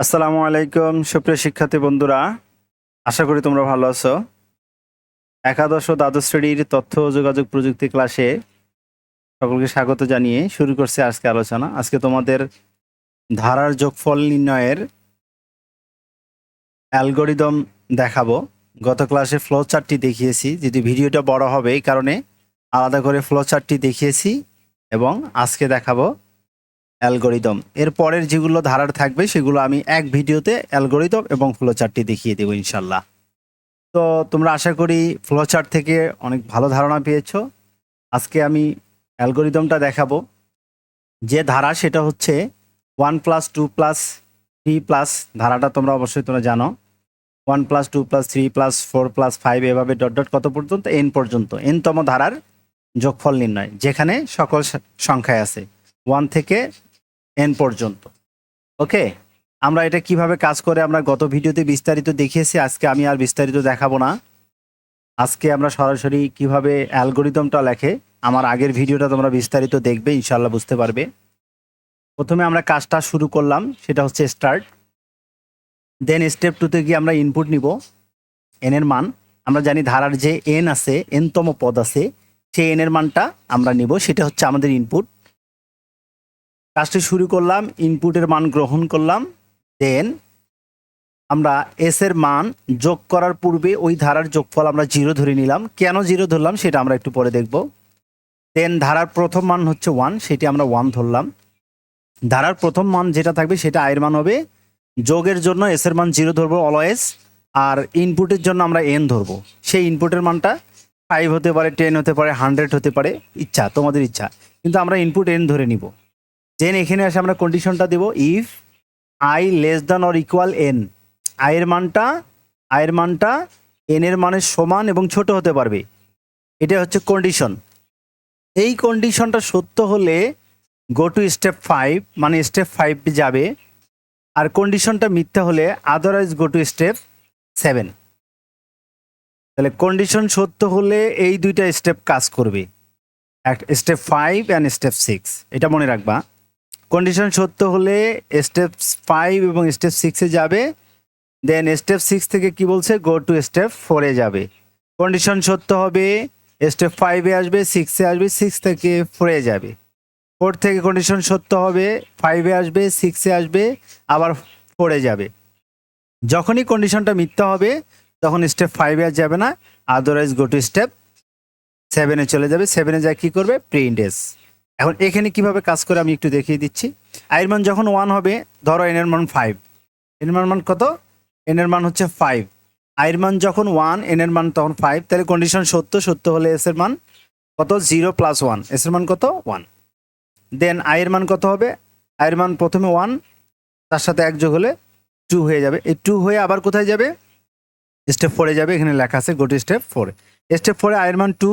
আসসালামু আলাইকুম, সুপ্রিয় শিক্ষার্থী বন্ধুরা। আশা করি তোমরা ভালো আছো। একাদশ ও দ্বাদশ শ্রেণির তথ্য ও যোগাযোগ প্রযুক্তি ক্লাসে সকলকে স্বাগত জানিয়ে শুরু করছে আজকে আলোচনা। আজকে তোমাদের ধারার যোগফল নির্ণয়ের অ্যালগোরিদম দেখাবো। গত ক্লাসে ফ্লো চার্টটি দেখিয়েছি, যদি ভিডিওটা বড় হবে এই কারণে আলাদা করে ফ্লো চার্টটি দেখিয়েছি এবং আজকে দেখাবো অ্যালগোরিদম। এর পরের যেগুলো ধারার থাকবে, সেগুলো আমি এক ভিডিওতে অ্যালগোরিদম এবং ফ্লোচার্টটি দেখিয়ে দেবো ইনশাল্লাহ। তো তোমরা আশা করি ফ্লোচার্ট থেকে অনেক ভালো ধারণা পেয়েছ। আজকে আমি অ্যালগোরিদমটা দেখাবো। যে ধারা, সেটা হচ্ছে one plus two plus three plus, ধারাটা তোমরা অবশ্যই তোমরা জানো। One plus two plus three plus four plus five, এভাবে ডট ডট কত পর্যন্ত? এন পর্যন্ত। এনতম ধারার যোগফল নির্ণয়, যেখানে সকল সংখ্যায় আছে। ওয়ান থেকে এন পর্যন্ত। ওকে? আমরা এটা কীভাবে কাজ করে আমরা গত ভিডিওতে বিস্তারিত দেখিয়েছি, আজকে আমি আর বিস্তারিত দেখাবো না। আজকে আমরা সরাসরি কীভাবে অ্যালগোরিদমটা লেখে, আমার আগের ভিডিওটা তোমরা বিস্তারিত দেখবে ইনশাল্লাহ বুঝতে পারবে। প্রথমে আমরা কাজটা শুরু করলাম, সেটা হচ্ছে স্টার্ট দেন স্টেপ টুতে গিয়ে আমরা ইনপুট নিব এন এর মান। আমরা জানি ধারার যে এন আছে এনতম পদ আছে, সেই এন এর মানটা আমরা নিব, সেটা হচ্ছে আমাদের ইনপুট কাজটি শুরু করলাম ইনপুটের মান গ্রহণ করলাম দেন আমরা এস এর মান যোগ করার পূর্বে ওই ধারার যোগফল আমরা জিরো ধরে নিলাম। কেন জিরো ধরলাম সেটা আমরা একটু পরে দেখব। দেন ধারার প্রথম মান হচ্ছে ওয়ান সেটি আমরা ওয়ান ধরলাম। ধারার প্রথম মান যেটা থাকবে সেটা আয়ের মান হবে। যোগের জন্য এস এর মান জিরো ধরবো অলওয়েজ আর ইনপুটের জন্য আমরা এন ধরবো। সেই ইনপুটের মানটা ফাইভ হতে পারে টেন হতে পারে হান্ড্রেড হতে পারে, ইচ্ছা, তোমাদের ইচ্ছা। কিন্তু আমরা ইনপুট এন ধরে নিব। দেন এখানে আসে আমরা কন্ডিশনটা দেব if i less than or equal n আয়ের মানটা আয়ের মানটা এন এর মানের সমান এবং ছোট হতে পারবে। এটা হচ্ছে কন্ডিশন এই কন্ডিশনটা সত্য হলে গো টু স্টেপ ফাইভ মানে স্টেপ ফাইভ যাবে। আর কন্ডিশনটা মিথ্যা হলে otherwise go to step seven তাহলে কন্ডিশন সত্য হলে এই দুইটা স্টেপ কাজ করবে। Step five and step six এটা মনে রাখবা। কন্ডিশন সত্য হলে স্টেপ ফাইভ এবং স্টেপ সিক্সে যাবে। দেন স্টেপ সিক্স থেকে কি বলছে? গো টু স্টেপ ফোরে যাবে। কন্ডিশন সত্য হবে স্টেপ ফাইভে আসবে সিক্সে আসবে সিক্স থেকে ফোরে যাবে। ফোর থেকে কন্ডিশন সত্য হবে ফাইভে আসবে সিক্সে আসবে, আবার ফোরে যাবে। যখনই কন্ডিশনটা মিথ্যা হবে, তখন স্টেপ ফাইভে আর যাবে না। আদারওয়াইজ গো টু স্টেপ সেভেনে চলে যাবে। সেভেনে যায় কী করবে? প্রিন্ট এস এখন এখানে কীভাবে কাজ করে আমি একটু দেখিয়ে দিচ্ছি আয়ের মান যখন ওয়ান হবে ধরো এন এর মান ফাইভ এন এর মান মান কত এন এর মান হচ্ছে ফাইভ আয়ের মান যখন ওয়ান এন এর মান তখন ফাইভ তাহলে কন্ডিশন সত্য সত্য হলে এস এর মান কত জিরো প্লাস ওয়ান এস এর মান কত ওয়ান দেন আয়ের মান কত হবে আয়ের মান প্রথমে ওয়ান তার সাথে এক যোগ হলে টু হয়ে যাবে এই টু হয়ে আবার কোথায় যাবে স্টেপ ফোরে যাবে এখানে লেখা আছে গোটি স্টেপ ফোরে স্টেপ ফোরে আয়ের মান টু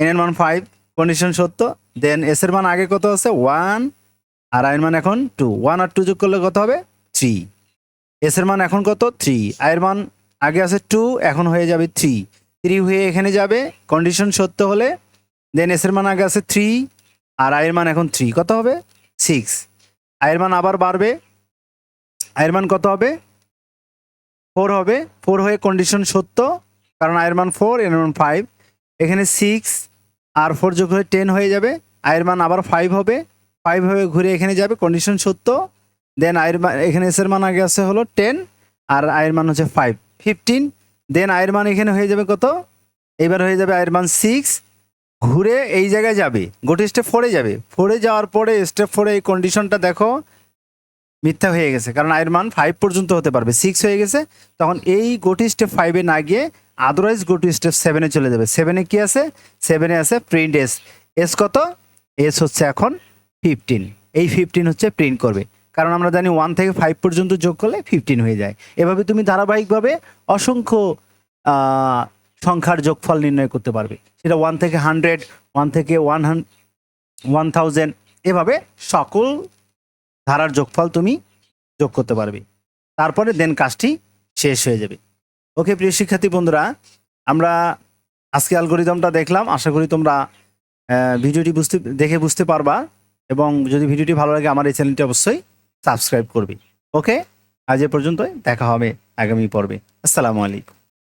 এন এর মান ফাইভ কন্ডিশন সত্য দেন এস এর মান আগে কত আছে ওয়ান আর আয়ের মান এখন টু ওয়ান আর টু যোগ করলে কত হবে থ্রি এস এর মান এখন কত থ্রি আয়ের মান আগে আছে টু এখন হয়ে যাবে থ্রি থ্রি হয়ে এখানে যাবে কন্ডিশন সত্য হলে দেন এস এর মান আগে আছে থ্রি আর আয়ের মান এখন থ্রি কত হবে সিক্স আয়ের মান আবার বাড়বে আয়ের মান কত হবে ফোর হবে ফোর হয়ে কন্ডিশন সত্য কারণ আয়ের মান ফোর এর মান ফাইভ এখানে সিক্স আর ফোর যোগ হয়ে টেন হয়ে যাবে আয়ের মান আবার ফাইভ হবে। ফাইভ হবে ঘুরে এখানে যাবে কন্ডিশন সত্য। দেন আয়ের মান এখানে এসের মান আগে আছে হলো টেন আর আয়ের মান হচ্ছে ফাইভ ফিফটিন দেন আয়ের মান এখানে হয়ে যাবে কত? এবার হয়ে যাবে আয়ের মান সিক্স ঘুরে এই জায়গায় যাবে, গোটি স্টেপ ফোরে যাবে। ফোরে যাওয়ার পরে স্টেপ ফোরে এই কন্ডিশনটা দেখো, মিথ্যা হয়ে গেছে। কারণ আয়ের মান ফাইভ পর্যন্ত হতে পারবে। সিক্স হয়ে গেছে, তখন এই গোটি স্টেপ ফাইভে না গিয়ে আদারওয়াইজ গো টু স্টেপ সেভেনে চলে যাবে। সেভেনে কি আছে? সেভেনে আছে প্রিন্ট এস এস কত? এস হচ্ছে এখন ফিফটিন এই ফিফটিন হচ্ছে প্রিন্ট করবে। কারণ আমরা জানি ওয়ান থেকে ফাইভ পর্যন্ত যোগ করলে ফিফটিন হয়ে যায়। এভাবে তুমি ধারাবাহিকভাবে অসংখ্য সংখ্যার যোগফল নির্ণয় করতে পারবে। সেটা ওয়ান থেকে হান্ড্রেড ওয়ান থেকে ওয়ান হান ওয়ান থাউজেন্ড এভাবে সকল ধারার যোগফল তুমি যোগ করতে পারবে। তারপরে দেন কাজটি শেষ হয়ে যাবে। ওকে প্রিয় শিক্ষার্থী বন্ধুরা, আমরা আজকে অ্যালগোরিদমটা দেখলাম। আশা করি তোমরা ভিডিওটি বুঝতে, দেখে বুঝতে পারবা এবং যদি ভিডিওটি ভালো লাগে আমার এই চ্যানেলটি অবশ্যই সাবস্ক্রাইব করবে। ওকে? আজ এ পর্যন্তই, দেখা হবে আগামী পর্বে। আসসালামু আলাইকুম।